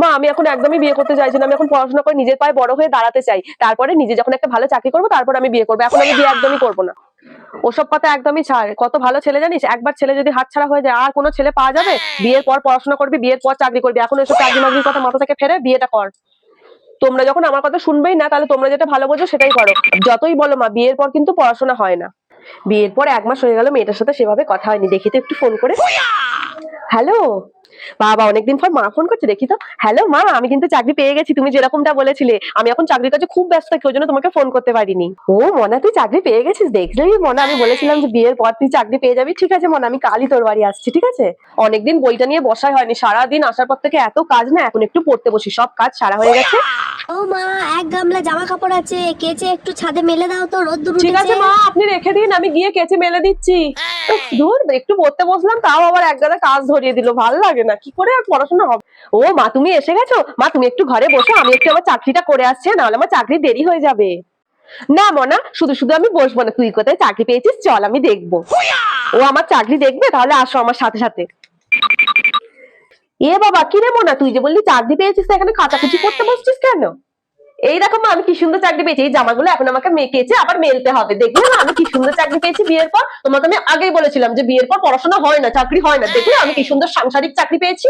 মা, আমি এখন একদমই বিয়ে করতে চাইছি না। আমি এখন পড়াশোনা করে নিজের পায়ে বড় হয়ে দাঁড়াতে চাই। তারপরে নিজে যখন একটা ভালো চাকরি করব, তারপর আমি বিয়ে করব। এখন আমি বিয়ে একদমই করব না। ওসব কথা একদমই ছাড়। কত ভালো ছেলে জানিস? একবার ছেলে যদি হাতছাড়া হয়ে যায়, আর কোনো ছেলে পাওয়া যাবে? বিয়ের পর পড়াশোনা করবি, বিয়ের পর চাকরি করবি। এখন এসব চাকরি মাকরির কথা মাথা থেকে ফেরে বিয়েটা কর। তোমরা যখন আমার কথা শুনবেই না, তাহলে তোমরা যেটা ভালো বোঝো সেটাই করো। যতই বলো মা, বিয়ের পর কিন্তু পড়াশোনা হয় না। বিয়ের পর এক মাস হয়ে গেল, মেয়েটার সাথে সেভাবে কথা হয়নি। দেখি তো একটু ফোন করে। হ্যালো? বাবা অনেকদিন পর মা ফোন করছে দেখি তো। হ্যালো মা আমি কিন্তু চাকরি পেয়ে গেছি তুমি যেরকমটা বলেছিলে। আমি এখন চাকরির কাছে খুব ব্যস্ত থাকি ওই জন্য তোমাকে ফোন করতে পারিনি। ও মনা তুই চাকরি পেয়ে গেছিস? দেখলি মনা? আমি বলেছিলাম যে বিয়ের পর তুই চাকরি পেয়ে যাবি। ঠিক আছে মনা আমি কালই তোর বাড়ি আসছি ঠিক আছে? অনেকদিন বইটা নিয়ে বসাই হয়নি সারাদিন আসার পর থেকে এত কাজ না এখন একটু পড়তে বসি সব কাজ সারা হয়ে গেছে। ও মা এক গামলা জামা কাপড় আছে কেচে একটু ছাদে মেলে দাও তো রোদ্দুর ঠিক আছে মা আপনি রেখে দিন আমি গিয়ে কেচে মেলে দিচ্ছি। ধুর, একটু পড়তে বসলাম, তাও আবার এক গাদা কাজ ধরিয়ে দিল। ভালো লাগে না, কি করে আর পড়াশোনা হবে? ও মা, তুমি এসে গেছো? মা, তুমি একটু ঘরে বসো, আমি একটু আমার চাকরিটা করে আসছি, নাহলে আমার চাকরি দেরি হয়ে যাবে। না মনা, শুধু শুধু আমি বসবো না, তুই কোথায় চাকরি পেয়েছিস? চল, আমি দেখব। ও আমার চাকরি দেখবে, তাহলে আসো আমার সাথে সাথে। এ বাবা কি রে মোনা, তুই যে বললি চাকরি পেয়েছিস এখানে কাচাকুচি করতে বসছিস কেন? এই দেখো মা আমি কি সুন্দর চাকরি পেয়েছি? এই জামাগুলো এখন আমাকে মেকেছে, আবার মেলতে হবে। দেখলে আমি কি সুন্দর চাকরি পেয়েছি বিয়ের পর? তোমাকে আমি আগেই বলেছিলাম যে বিয়ের পর পড়াশোনা হয় না, চাকরি হয় না। দেখলে আমি কি সুন্দর সাংসারিক চাকরি পেয়েছি?